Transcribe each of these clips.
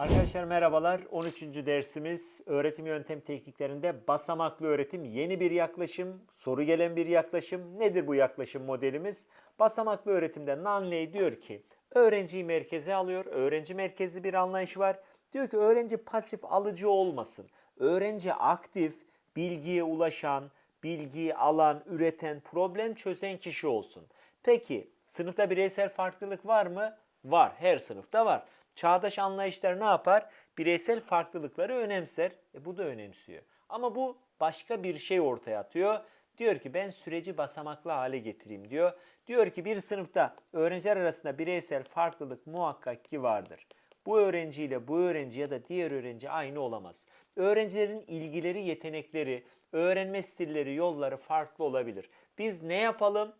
Arkadaşlar merhabalar. 13. dersimiz öğretim yöntem tekniklerinde basamaklı öğretim yeni bir yaklaşım, soru gelen bir yaklaşım. Nedir bu yaklaşım modelimiz? Basamaklı öğretimde Nanley diyor ki öğrenciyi merkeze alıyor. Öğrenci merkezli bir anlayış var. Diyor ki öğrenci pasif alıcı olmasın. Öğrenci aktif, bilgiye ulaşan, bilgiyi alan, üreten, problem çözen kişi olsun. Peki sınıfta bireysel farklılık var mı? Var. Her sınıfta var. Çağdaş anlayışlar ne yapar? Bireysel farklılıkları önemser. E bu da önemsiyor. Ama bu başka bir şey ortaya atıyor. Diyor ki ben süreci basamaklı hale getireyim diyor. Diyor ki bir sınıfta öğrenciler arasında bireysel farklılık muhakkak ki vardır. Bu öğrenciyle bu öğrenci ya da diğer öğrenci aynı olamaz. Öğrencilerin ilgileri, yetenekleri, öğrenme stilleri, yolları farklı olabilir. Biz ne yapalım?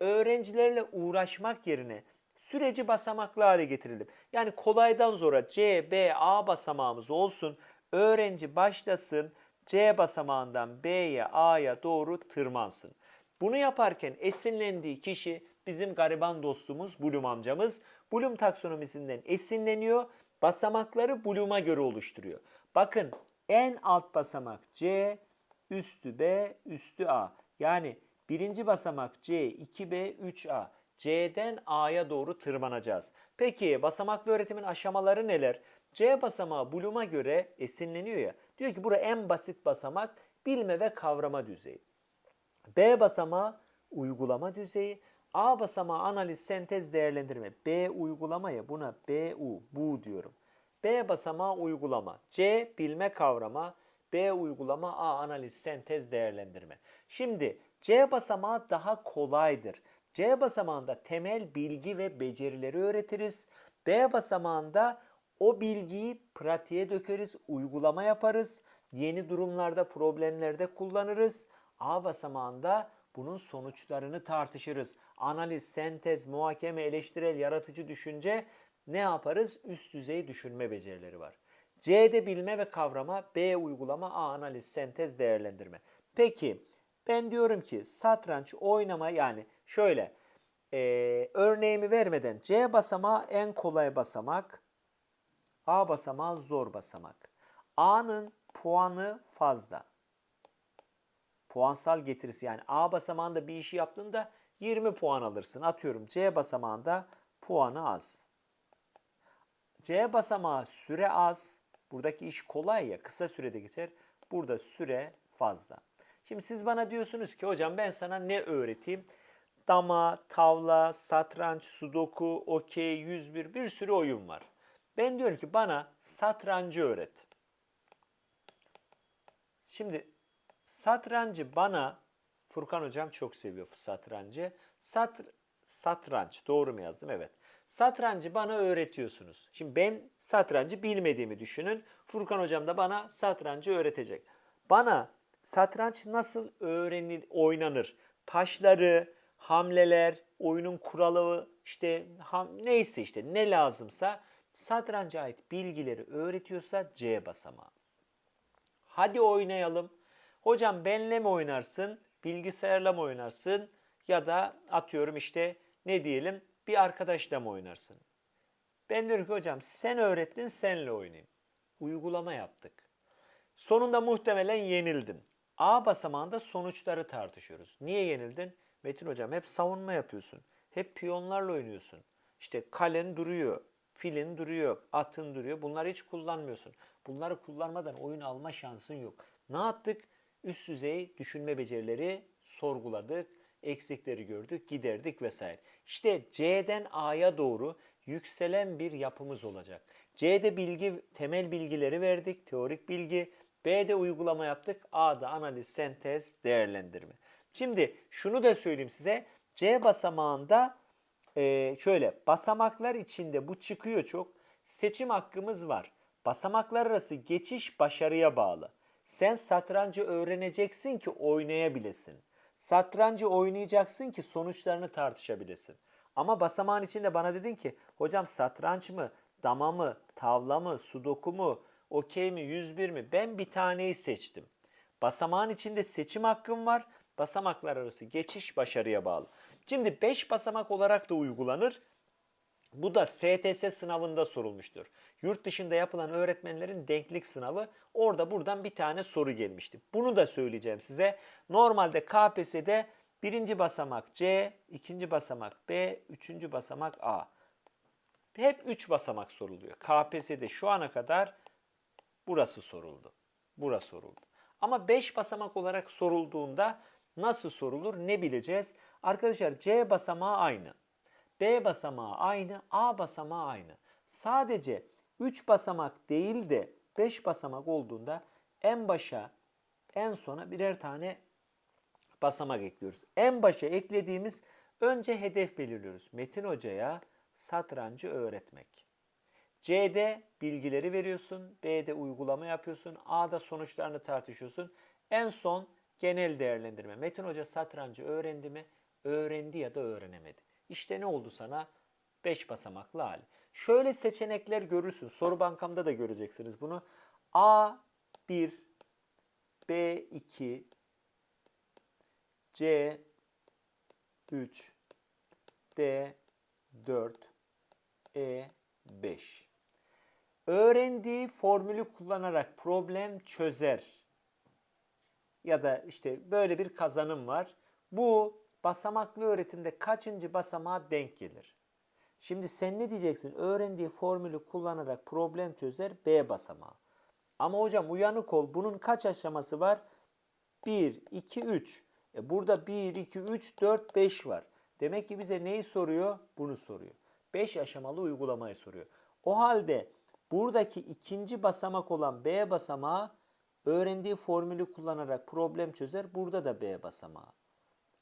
Öğrencilerle uğraşmak yerine süreci basamaklı hale getirelim. Yani kolaydan zora C, B, A basamağımız olsun. Öğrenci başlasın C basamağından B'ye, A'ya doğru tırmansın. Bunu yaparken esinlendiği kişi bizim gariban dostumuz Bloom amcamız. Bloom taksonomisinden esinleniyor. Basamakları Bloom'a göre oluşturuyor. Bakın en alt basamak C, üstü B, üstü A. Yani birinci basamak C, 2B, 3A. C'den A'ya doğru tırmanacağız. Peki basamaklı öğretimin aşamaları neler? C basamağı Bloom'a göre esinleniyor ya. Diyor ki bura en basit basamak bilme ve kavrama düzeyi. B basamağı uygulama düzeyi. A basamağı analiz, sentez, değerlendirme. B uygulamaya buna BU, bu diyorum. B basamağı uygulama. C bilme kavrama. B uygulama, A analiz, sentez, değerlendirme. Şimdi C basamağı daha kolaydır. C basamağında temel bilgi ve becerileri öğretiriz. B basamağında o bilgiyi pratiğe dökeriz, uygulama yaparız. Yeni durumlarda, problemlerde kullanırız. A basamağında bunun sonuçlarını tartışırız. Analiz, sentez, muhakeme, eleştirel, yaratıcı düşünce ne yaparız? Üst düzey düşünme becerileri var. C'de bilme ve kavrama, B uygulama, A analiz, sentez, değerlendirme. Peki ben diyorum ki satranç oynama yani şöyle e, örneğimi vermeden C basamağı en kolay basamak, A basamağı zor basamak. A'nın puanı fazla. Puansal getirisi yani A basamağında bir işi yaptığında 20 puan alırsın. Atıyorum C basamağında puanı az. C basamağı süre az. Buradaki iş kolay ya kısa sürede geçer. Burada süre fazla. Şimdi siz bana diyorsunuz ki hocam ben sana ne öğreteyim? Dama, tavla, satranç, sudoku, okey, 101 bir sürü oyun var. Ben diyorum ki bana satrancı öğret. Şimdi satrancı bana Furkan hocam çok seviyor satrancı. Sat, satranç doğru mu yazdım? Evet. Satrancı bana öğretiyorsunuz. Şimdi ben satrancı bilmediğimi düşünün. Furkan hocam da bana satrancı öğretecek. Bana satranç nasıl öğrenir, oynanır? Taşları, hamleler, oyunun kuralı, işte ham, neyse işte ne lazımsa satranca ait bilgileri öğretiyorsa C basamağı. Hadi oynayalım. Hocam benle mi oynarsın, bilgisayarla mı oynarsın ya da atıyorum işte ne diyelim bir arkadaşla mı oynarsın? Ben diyorum ki hocam sen öğrettin senle oynayayım. Uygulama yaptık. Sonunda muhtemelen yenildin. A basamağında sonuçları tartışıyoruz. Niye yenildin? Metin hocam hep savunma yapıyorsun. Hep piyonlarla oynuyorsun. İşte kalen duruyor, filin duruyor, atın duruyor. Bunları hiç kullanmıyorsun. Bunları kullanmadan oyun alma şansın yok. Ne yaptık? Üst düzey düşünme becerileri sorguladık, eksikleri gördük, giderdik vesaire. İşte C'den A'ya doğru yükselen bir yapımız olacak. C'de bilgi, temel bilgileri verdik, teorik bilgi. B'de uygulama yaptık, A'da analiz, sentez, değerlendirme. Şimdi şunu da söyleyeyim size. C basamağında e, şöyle basamaklar içinde bu çıkıyor çok. Seçim hakkımız var. Basamaklar arası geçiş başarıya bağlı. Sen satrancı öğreneceksin ki oynayabilesin. Satrancı oynayacaksın ki sonuçlarını tartışabilesin. Ama basamağın içinde bana dedin ki hocam satranç mı, dama mı, tavla mı, sudoku mu, okey mi, 101 mi? Ben bir taneyi seçtim. Basamağın içinde seçim hakkım var. Basamaklar arası geçiş başarıya bağlı. Şimdi 5 basamak olarak da uygulanır. Bu da STS sınavında sorulmuştur. Yurt dışında yapılan öğretmenlerin denklik sınavı orada buradan bir tane soru gelmişti. Bunu da söyleyeceğim size. Normalde KPSS'de birinci basamak C, ikinci basamak B, üçüncü basamak A. Hep 3 basamak soruluyor. KPSS'de şu ana kadar burası soruldu. Burası soruldu. Ama 5 basamak olarak sorulduğunda nasıl sorulur ne bileceğiz? Arkadaşlar C basamağı aynı. B basamağı aynı, A basamağı aynı. Sadece 3 basamak değil de 5 basamak olduğunda en başa en sona birer tane basamak ekliyoruz. En başa eklediğimiz önce hedef belirliyoruz. Metin Hoca'ya satrancı öğretmek. C'de bilgileri veriyorsun, B'de uygulama yapıyorsun, A'da sonuçlarını tartışıyorsun. En son genel değerlendirme. Metin Hoca satrancı öğrendi mi? Öğrendi ya da öğrenemedi. İşte ne oldu sana? 5 basamaklı hali. Şöyle seçenekler görürsün. Soru bankamda da göreceksiniz bunu. A1, B2, C 3 D 4 E 5 Öğrendiği formülü kullanarak problem çözer. Ya da işte böyle bir kazanım var. Bu basamaklı öğretimde kaçıncı basamağa denk gelir? Şimdi sen ne diyeceksin? Öğrendiği formülü kullanarak problem çözer B basamağı. Ama hocam uyanık ol. Bunun kaç aşaması var? 1, 2, 3. E burada 1, 2, 3, 4, 5 var. Demek ki bize neyi soruyor? Bunu soruyor. 5 aşamalı uygulamayı soruyor. O halde buradaki ikinci basamak olan B basamağı öğrendiği formülü kullanarak problem çözer. Burada da B basamağı.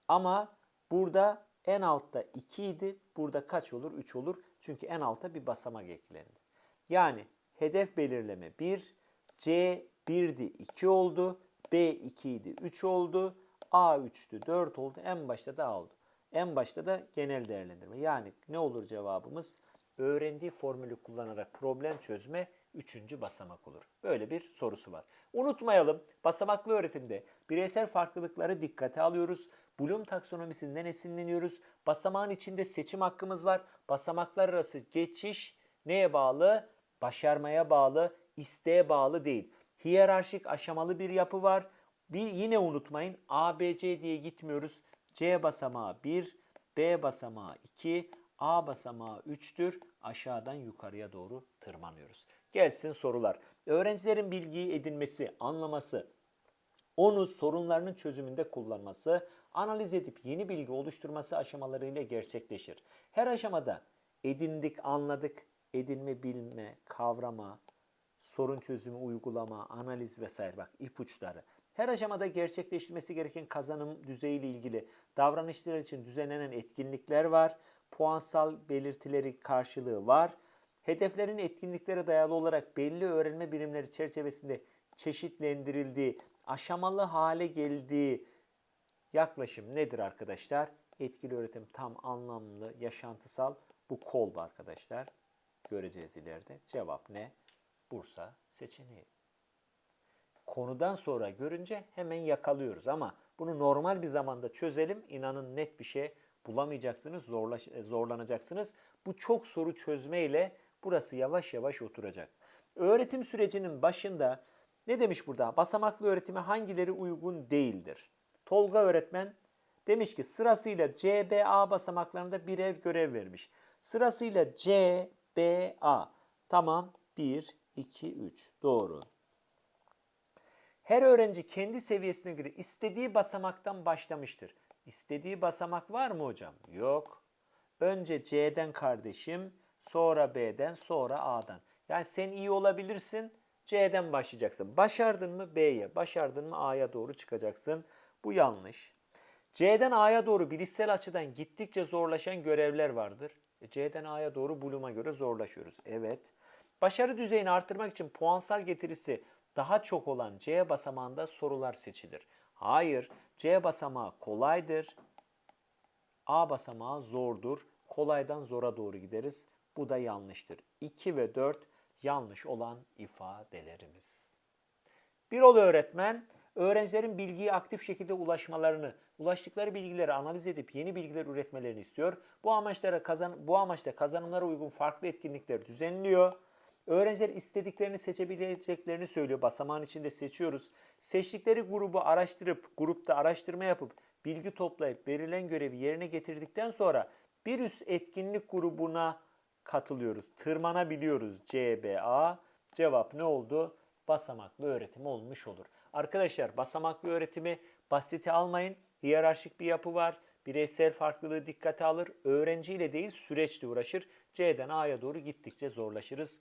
Ama burada en altta 2 idi. Burada kaç olur? 3 olur. Çünkü en alta bir basamak eklendi. Yani hedef belirleme 1, C 1'di 2 oldu, B 2 idi 3 oldu, A 3'tü 4 oldu. En başta da A oldu. En başta da genel değerlendirme. Yani ne olur cevabımız? Öğrendiği formülü kullanarak problem çözme 3. basamak olur. Böyle bir sorusu var. Unutmayalım basamaklı öğretimde bireysel farklılıkları dikkate alıyoruz. Bloom taksonomisinden esinleniyoruz. Basamağın içinde seçim hakkımız var. Basamaklar arası geçiş neye bağlı? Başarmaya bağlı, isteğe bağlı değil. Hiyerarşik aşamalı bir yapı var. Bir yine unutmayın ABC diye gitmiyoruz. C basamağı 1, B basamağı 2, A basamağı 3'tür. Aşağıdan yukarıya doğru tırmanıyoruz. Gelsin sorular. Öğrencilerin bilgiyi edinmesi, anlaması, onu sorunlarının çözümünde kullanması, analiz edip yeni bilgi oluşturması aşamalarıyla gerçekleşir. Her aşamada edindik, anladık, edinme, bilme, kavrama, sorun çözümü, uygulama, analiz vesaire bak ipuçları. Her aşamada gerçekleştirmesi gereken kazanım düzeyiyle ilgili davranışlar için düzenlenen etkinlikler var. Puansal belirtileri karşılığı var. Hedeflerin etkinliklere dayalı olarak belli öğrenme birimleri çerçevesinde çeşitlendirildiği, aşamalı hale geldiği yaklaşım nedir arkadaşlar? Etkili öğretim tam anlamlı, yaşantısal bu kolbu arkadaşlar. Göreceğiz ileride. Cevap ne? Bursa seçeneği. Konudan sonra görünce hemen yakalıyoruz ama bunu normal bir zamanda çözelim. İnanın net bir şey bulamayacaksınız, zorlaş, zorlanacaksınız. Bu çok soru çözmeyle burası yavaş yavaş oturacak. Öğretim sürecinin başında ne demiş burada? Basamaklı öğretime hangileri uygun değildir? Tolga öğretmen demiş ki sırasıyla C, B, A basamaklarında birer görev vermiş. Sırasıyla C, B, A. Tamam 1, 2, 3. Doğru. Her öğrenci kendi seviyesine göre istediği basamaktan başlamıştır. İstediği basamak var mı hocam? Yok. Önce C'den kardeşim, sonra B'den, sonra A'dan. Yani sen iyi olabilirsin, C'den başlayacaksın. Başardın mı B'ye, başardın mı A'ya doğru çıkacaksın. Bu yanlış. C'den A'ya doğru bilişsel açıdan gittikçe zorlaşan görevler vardır. E, C'den A'ya doğru Bloom'a göre zorlaşıyoruz. Evet. Başarı düzeyini arttırmak için puansal getirisi daha çok olan C basamağında sorular seçilir. Hayır, C basamağı kolaydır. A basamağı zordur. Kolaydan zora doğru gideriz. Bu da yanlıştır. 2 ve 4 yanlış olan ifadelerimiz. Birol öğretmen, Öğrencilerin bilgiye aktif şekilde ulaşmalarını, ulaştıkları bilgileri analiz edip yeni bilgiler üretmelerini istiyor. Bu amaçlara kazan bu amaçla kazanımlara uygun farklı etkinlikler düzenliyor. Öğrenciler istediklerini seçebileceklerini söylüyor. Basamağın içinde seçiyoruz. Seçtikleri grubu araştırıp, grupta araştırma yapıp, bilgi toplayıp verilen görevi yerine getirdikten sonra bir üst etkinlik grubuna katılıyoruz. Tırmanabiliyoruz. CBA. Cevap ne oldu? Basamaklı öğretim olmuş olur. Arkadaşlar basamaklı öğretimi basite almayın. Hiyerarşik bir yapı var. Bireysel farklılığı dikkate alır. Öğrenciyle değil süreçle uğraşır. C'den A'ya doğru gittikçe zorlaşırız.